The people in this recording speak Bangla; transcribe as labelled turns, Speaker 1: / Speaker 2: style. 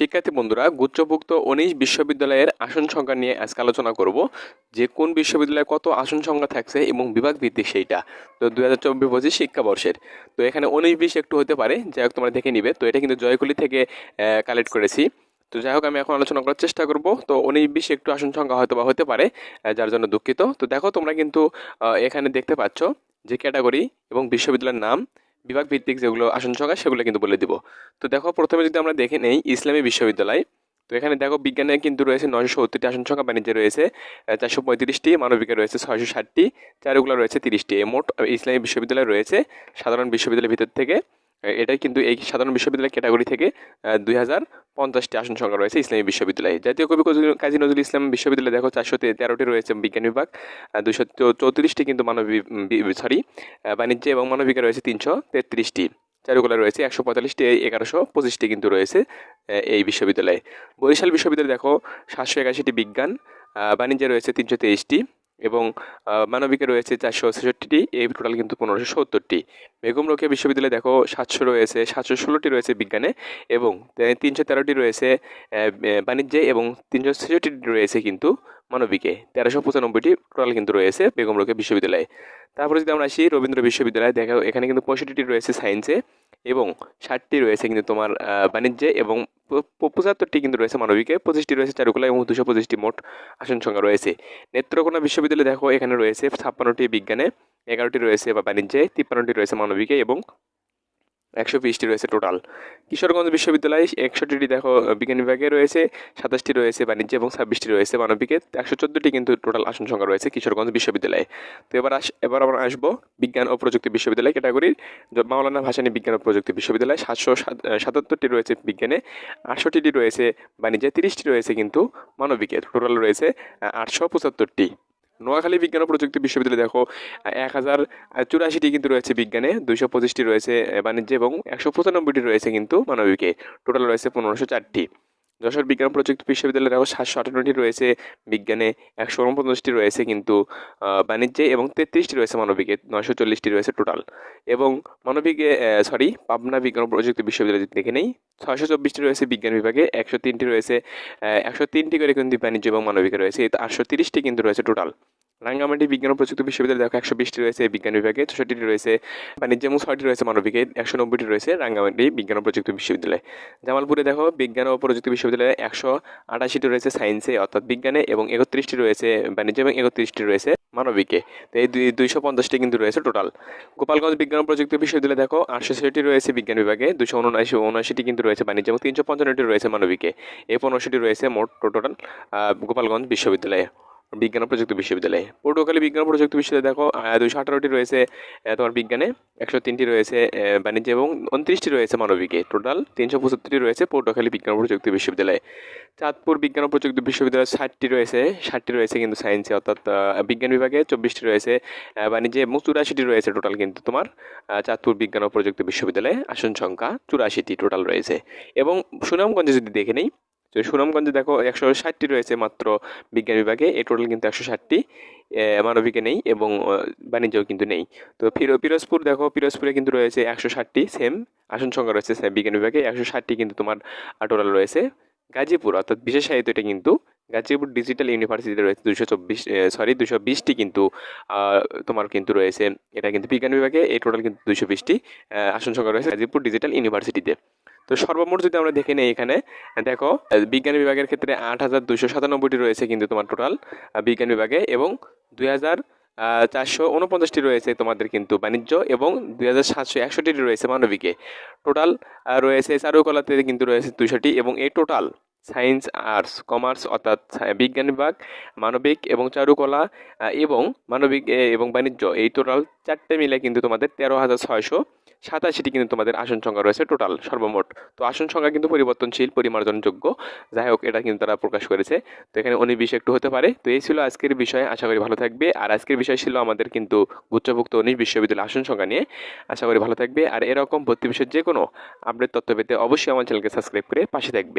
Speaker 1: শিক্ষার্থী বন্ধুরা গুচ্ছভুক্ত উনিশ বিশ্ববিদ্যালয়ের আসন সংখ্যা নিয়ে আজকে আলোচনা করব যে কোন বিশ্ববিদ্যালয়ে কত আসন সংখ্যা থাকছে এবং বিভাগ ভিত্তিক সেইটা তো দু হাজার চব্বিশ পঁচিশ শিক্ষাবর্ষের তো এখানে উনিশ বিশ একটু হতে পারে যাই হোক তোমরা দেখে নিবে তো এটা কিন্তু জয়কুলি থেকে কালেক্ট করেছি তো যাই হোক আমি এখন আলোচনা করার চেষ্টা করব তো উনিশ বিশ একটু আসন সংখ্যা হয়তো বা হতে পারে যার জন্য দুঃখিত তো দেখো তোমরা কিন্তু এখানে দেখতে পাচ্ছ যে ক্যাটাগরি এবং বিশ্ববিদ্যালয়ের নাম বিভাগ ভিত্তিক যেগুলো আসন সংখ্যা সেগুলো কিন্তু বলে দিব তো দেখো প্রথমে যদি আমরা দেখে নেই ইসলামী বিশ্ববিদ্যালয় তো এখানে দেখো বিজ্ঞানে কিন্তু রয়েছে নয়শো সত্তরটি আসন সংখ্যা বাণিজ্যে রয়েছে চারশো পঁয়ত্রিশটি মানবিকে রয়েছে ছয়শো ষাটটি চারুগুলো রয়েছে তিরিশটি মোট ইসলামী বিশ্ববিদ্যালয় রয়েছে সাধারণ বিশ্ববিদ্যালয়ের ভিতর থেকে এটাই কিন্তু এই সাধারণ বিশ্ববিদ্যালয় ক্যাটাগরি থেকে দুই হাজার পঞ্চাশটি আসন সংখ্যা রয়েছে ইসলামী বিশ্ববিদ্যালয়ে জাতীয় কবি কাজী নজরুল ইসলাম বিশ্ববিদ্যালয়ে দেখো চারশো তেরোটি রয়েছে বিজ্ঞান বিভাগ দুশো চৌত্রিশটি কিন্তু মানবিক সরি বাণিজ্য এবং মানবিকা রয়েছে তিনশো তেত্রিশটি চারুকলা রয়েছে একশো পঁয়তাল্লিশটি এগারোশো পঁচিশটি কিন্তু রয়েছে এই বিশ্ববিদ্যালয়ে বরিশাল বিশ্ববিদ্যালয়ে দেখো সাতশো একাশিটি বিজ্ঞান বাণিজ্যে রয়েছে তিনশো তেইশটি এবং মানবিকে রয়েছে চারশো ছেষট্টিটি এই টোটাল কিন্তু পনেরোশো সত্তরটি বেগম রোকেয়া বিশ্ববিদ্যালয়ে দেখো সাতশো রয়েছে সাতশো ষোলোটি রয়েছে বিজ্ঞানে এবং তিনশো তেরোটি রয়েছে বাণিজ্যে এবং তিনশো ছেষট্টিটি রয়েছে কিন্তু মানবিকে তেরোশো পঁচানব্বইটি টোটাল কিন্তু রয়েছে বেগম রোকেয়া বিশ্ববিদ্যালয়ে তারপরে যদি আমরা আসি রবীন্দ্র বিশ্ববিদ্যালয়ে দেখা এখানে কিন্তু পঁয়ষট্টিটি রয়েছে সায়েন্সে এবং ষাটটি রয়েছে কিন্তু তোমার বাণিজ্যে এবং পঁচাত্তরটি কিন্তু রয়েছে মানবিকে পঁচিশটি রয়েছে চারুকলা এবং দুশো পঁচিশটি মোট আসন সংখ্যা রয়েছে নেত্রকোনা বিশ্ববিদ্যালয় দেখো এখানে রয়েছে ছাপ্পান্নটি বিজ্ঞানে এগারোটি রয়েছে বা বাণিজ্যে তিপ্পান্নটি রয়েছে মানবিকে এবং একশো পিসটি রয়েছে টোটাল কিশোরগঞ্জ বিশ্ববিদ্যালয়ে একষট্টিটি দেখো বিজ্ঞান বিভাগে রয়েছে সাতাশটি রয়েছে বাণিজ্য এবং ছাব্বিশটি রয়েছে মানবিকে একশো চোদ্দোটি কিন্তু টোটাল আসন সংখ্যা রয়েছে কিশোরগঞ্জ বিশ্ববিদ্যালয়ে তো এবার আস এবার আমরা আসবো বিজ্ঞান ও প্রযুক্তি বিশ্ববিদ্যালয় ক্যাটাগরির মাওলানা ভাসানী বিজ্ঞান ও প্রযুক্তি বিশ্ববিদ্যালয়ে সাতশো সাতাত্তরটি রয়েছে বিজ্ঞানে আটষট্টিটি রয়েছে বাণিজ্যে তিরিশটি রয়েছে কিন্তু মানবিকে টোটাল রয়েছে আটশো পঁচাত্তরটি নোয়াখালী বিজ্ঞান ও প্রযুক্তি বিশ্ববিদ্যালয় দেখো এক হাজার চুরাশিটি কিন্তু রয়েছে বিজ্ঞানে দুইশো পঁচিশটি রয়েছে বাণিজ্যে এবং একশো পঁচানব্বইটি রয়েছে কিন্তু মানবিকে টোটাল রয়েছে পনেরোশো চারটি যশোর বিজ্ঞান প্রযুক্তি বিশ্ববিদ্যালয়ের সাতশো আটান্নটি রয়েছে বিজ্ঞানে একশো উনপঞ্চাশটি রয়েছে কিন্তু বাণিজ্যে এবং তেত্রিশটি রয়েছে মানবিকে নয়শো চল্লিশটি রয়েছে টোটাল এবং মানবিকে সরি পাবনা বিজ্ঞান প্রযুক্তি বিশ্ববিদ্যালয় যদি দেখে নেই ছয়শো চব্বিশটি রয়েছে বিজ্ঞান বিভাগে একশো তিনটি রয়েছে একশো তিনটি করে কিন্তু বাণিজ্য এবং মানবিকে রয়েছে আটশো তিরিশটি কিন্তু রয়েছে টোটাল রাঙ্গামাটি বিজ্ঞান ও প্রযুক্তি বিশ্ববিদ্যালয় দেখো একশো বিশটি রয়েছে বিজ্ঞান বিভাগে ছষট্টিটি রয়েছে বাণিজ্য এবং ছয়টি রয়েছে মানবিকে একশো নব্বইটি রয়েছে রাঙ্গামাটি বিজ্ঞান ও প্রযুক্তি বিশ্ববিদ্যালয় জামালপুরে দেখো বিজ্ঞান ও প্রযুক্তি বিশ্ববিদ্যালয়ে একশো আটাশিটি রয়েছে সায়েন্সে অর্থাৎ বিজ্ঞানে এবং একত্রিশটি রয়েছে বাণিজ্য এবং একত্রিশটি রয়েছে মানবিকে তো এই দুই দুইশো পঞ্চাশটি কিন্তু রয়েছে টোটাল গোপালগঞ্জ বিজ্ঞান ও প্রযুক্তি বিশ্ববিদ্যালয়ে দেখো আটশো ছয়টি রয়েছে বিজ্ঞান বিভাগে দুশো উনআশি উনআশিটি কিন্তু রয়েছে বাণিজ্য এবং তিনশো পঞ্চান্নটি রয়েছে মানবিকে এই পনেরোশোটি রয়েছে মোট টোটাল গোপালগঞ্জ বিশ্ববিদ্যালয়ে বিজ্ঞান ও প্রযুক্তি বিশ্ববিদ্যালয়ে পটুয়াখালী বিজ্ঞান প্রযুক্তি বিশ্ববিদ্যালয় দেখো দুশো আঠারোটি রয়েছে তোমার বিজ্ঞানে একশো তিনটি রয়েছে বাণিজ্য এবং উনত্রিশটি রয়েছে মানবিকে টোটাল তিনশো পঁচাত্তরটি রয়েছে পটুয়াখালী বিজ্ঞান প্রযুক্তি বিশ্ববিদ্যালয়ে চাঁদপুর বিজ্ঞান ও প্রযুক্তি বিশ্ববিদ্যালয়ে ষাটটি রয়েছে ষাটটি রয়েছে কিন্তু সায়েন্সে অর্থাৎ বিজ্ঞান বিভাগে চব্বিশটি রয়েছে বাণিজ্যে এবং চুরাশিটি রয়েছে টোটাল কিন্তু তোমার চাঁদপুর বিজ্ঞান ও প্রযুক্তি বিশ্ববিদ্যালয়ে আসন সংখ্যা চুরাশিটি টোটাল রয়েছে এবং সুনামগঞ্জে যদি দেখে নেই তো সুনামগঞ্জে দেখো একশো ষাটটি রয়েছে মাত্র বিজ্ঞান বিভাগে এ টোটাল কিন্তু একশো ষাটটি মানবিকে নেই এবং বাণিজ্যও কিন্তু নেই তো পিরোজপুর দেখো পিরোজপুরে কিন্তু রয়েছে একশো ষাটটি সেম আসন সংখ্যা রয়েছে বিজ্ঞান বিভাগে একশো ষাটটি কিন্তু তোমার টোটাল রয়েছে গাজীপুর অর্থাৎ বিশেষ সাহিত্য এটা কিন্তু গাজীপুর ডিজিটাল ইউনিভার্সিটিতে রয়েছে দুশো চব্বিশ সরি দুশো বিশটি কিন্তু তোমার কিন্তু রয়েছে এটা কিন্তু বিজ্ঞান বিভাগে এই টোটাল কিন্তু দুশো বিশটি আসন সংখ্যা রয়েছে গাজীপুর ডিজিটাল ইউনিভার্সিটিতে তো সর্বমোট যদি আমরা দেখে নিই এখানে দেখো বিজ্ঞান বিভাগের ক্ষেত্রে আট হাজার দুশো সাতানব্বইটি রয়েছে কিন্তু তোমার টোটাল বিজ্ঞান বিভাগে এবং দুই হাজার চারশো উনপঞ্চাশটি রয়েছে তোমাদের কিন্তু বাণিজ্য এবং দুই হাজার সাতশো একষট্টিটি রয়েছে মানবিকে টোটাল রয়েছে চারুকলাতে কিন্তু রয়েছে দুশোটি এবং এই টোটাল সায়েন্স আর্টস কমার্স অর্থাৎ বিজ্ঞান বিভাগ মানবিক এবং চারুকলা এবং মানবিক এবং বাণিজ্য এই টোটাল চারটে মিলে কিন্তু তোমাদের তেরো হাজার ছয়শো সাতাশিটি কিন্তু তোমাদের আসন সংখ্যা রয়েছে টোটাল সর্বমোট তো আসন সংখ্যা কিন্তু পরিবর্তনশীল পরিমার্জনযোগ্য যাই হোক এটা কিন্তু তারা প্রকাশ করেছে তো এখানে বিষয় একটু হতে পারে তো এই ছিল আজকের বিষয় আশা করি ভালো থাকবে আর আজকের বিষয় ছিল আমাদের কিন্তু গুচ্ছভুক্ত অনেক বিশ্ববিদ্যালয় আসন সংখ্যা নিয়ে আশা করি ভালো থাকবে আর এরকম ভর্তি বিষয়ের যে কোনো আপডেট তথ্য পেতে অবশ্যই আমার চ্যানেলকে সাবস্ক্রাইব করে পাশে থাকবে